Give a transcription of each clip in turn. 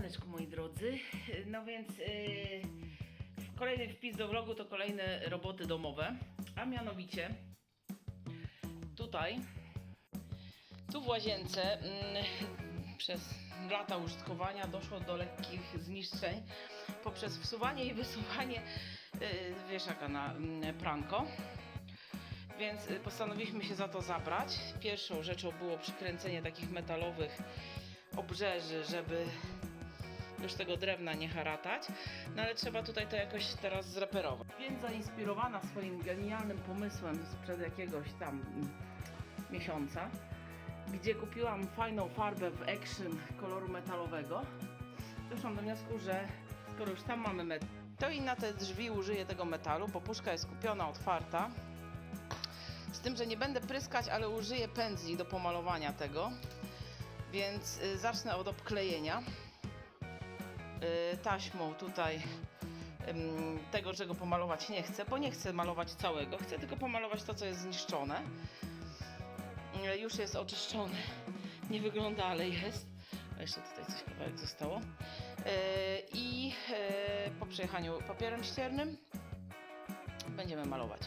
Siemaneczku moi drodzy. No więc yy, kolejny wpis do vlogu to kolejne roboty domowe, a mianowicie tutaj, tu w łazience mm, przez lata użytkowania doszło do lekkich zniszczeń poprzez wsuwanie i wysuwanie yy, wieszaka na mm, pranko. Więc y, postanowiliśmy się za to zabrać. Pierwszą rzeczą było przykręcenie takich metalowych obrzeży, żeby już tego drewna nie haratać, no ale trzeba tutaj to jakoś teraz zreperować. Więc zainspirowana swoim genialnym pomysłem sprzed jakiegoś tam miesiąca, gdzie kupiłam fajną farbę w Action koloru metalowego, doszłam do wniosku, że skoro już tam mamy metal, to i na te drzwi użyję tego metalu, bo puszka jest kupiona, otwarta. Z tym, że nie będę pryskać, ale użyję pędzli do pomalowania tego. Więc y, zacznę od obklejenia taśmą tutaj tego, czego pomalować nie chcę, bo nie chcę malować całego, chcę tylko pomalować to, co jest zniszczone. Y, Już jest oczyszczony, nie wygląda, ale jest. Jeszcze tutaj coś kawałek zostało. Y, I y, po przejechaniu papierem ściernym będziemy malować.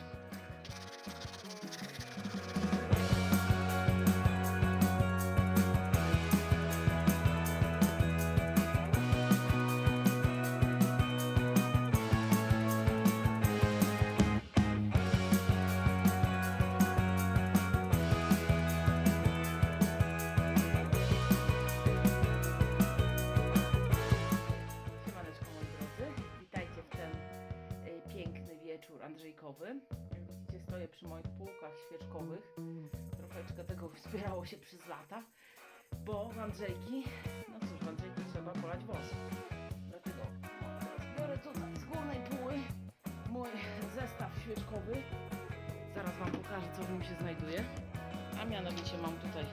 Andrzejkowy. Jak widzicie stoję przy moich półkach świeczkowych. Troszeczkę tego zbierało się przez lata, bo w Andrzejki, no cóż, w Andrzejki trzeba polać wosk. Dlatego biorę tutaj z głównej póły mój zestaw świeczkowy. Zaraz Wam pokażę, co w nim się znajduje. A mianowicie mam tutaj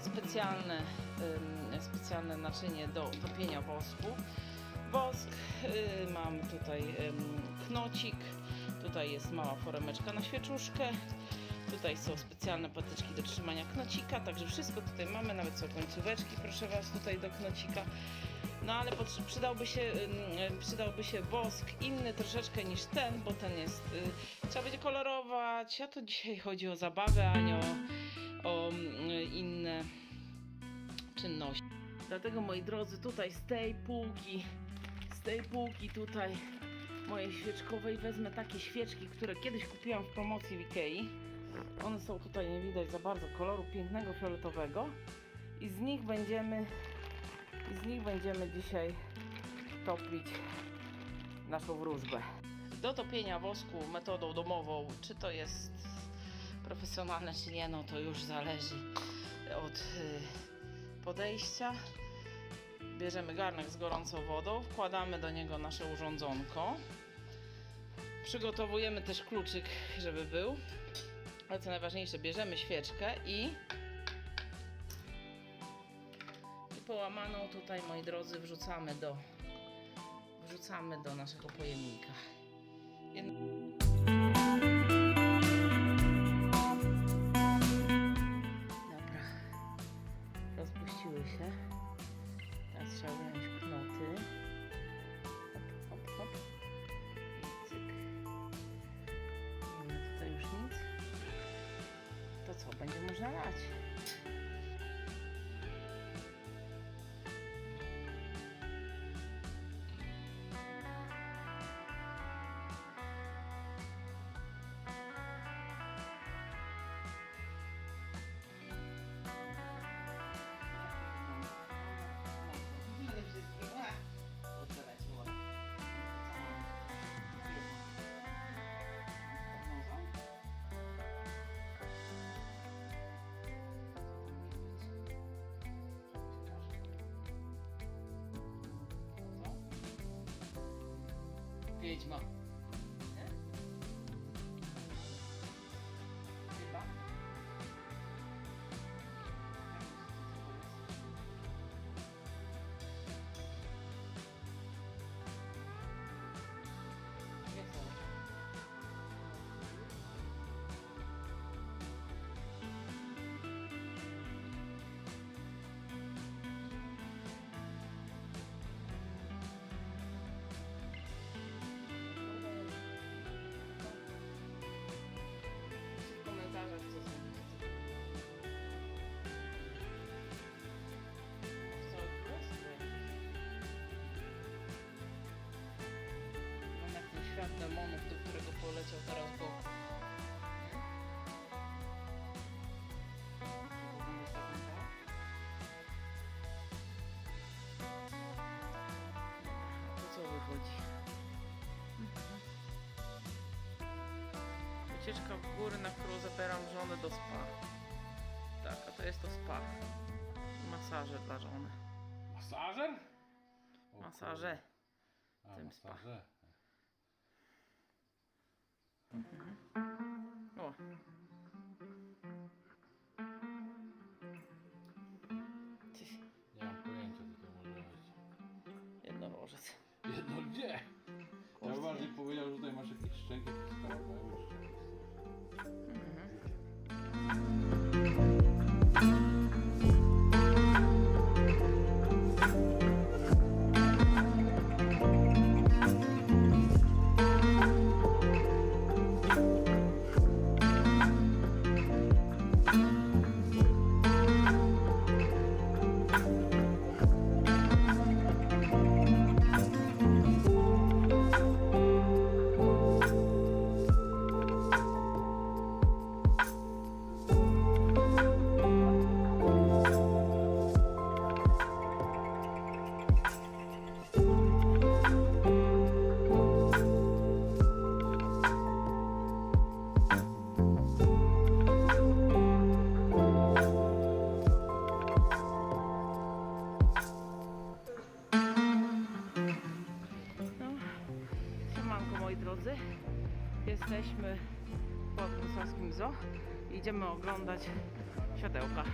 specjalne, ym, specjalne naczynie do topienia wosku. Wosk, y, mam tutaj knocik, tutaj jest mała foremeczka na świeczuszkę, tutaj są specjalne patyczki do trzymania knocika, także wszystko tutaj mamy, nawet są końcóweczki, proszę Was, tutaj do knocika. No ale przydałby się, przydałby się inny troszeczkę niż ten, bo ten jest, y, trzeba będzie kolorować, a to dzisiaj chodzi o zabawę, a nie o, o mm, inne czynności. Dlatego moi drodzy, tutaj z tej półki, z tej półki tutaj mojej świeczkowej wezmę takie świeczki, które kiedyś kupiłam w promocji w Ikei. One są tutaj, nie widać za bardzo koloru pięknego fioletowego i z nich będziemy z nich będziemy dzisiaj topić naszą wróżbę. Do topienia wosku metodą domową, czy to jest profesjonalne, czy nie, no to już zależy od y, podejścia. Bierzemy garnek z gorącą wodą, wkładamy do niego nasze urządzonko. Przygotowujemy też kluczyk, żeby był. Ale co najważniejsze, bierzemy świeczkę i i połamaną tutaj, moi drodzy, wrzucamy do wrzucamy do naszego pojemnika. Co, Wiedźma. Nie? Demonów, do którego poleciał teraz Goku. To co wychodzi? Wycieczka w góry, na którą zabieram żonę do spa. Tak, a to jest to spa. Masaże dla żony. Masażer? O Masaże. A, tym spa. masaże. O. Tyś, Nie mam pojęcia, co to może być. Jednorożec. Jedno gdzie? Ja Kostki. bardziej powiedział, że tutaj masz jakieś szczęki, drodzy. Jesteśmy po wrocławskim zoo. Idziemy oglądać światełka.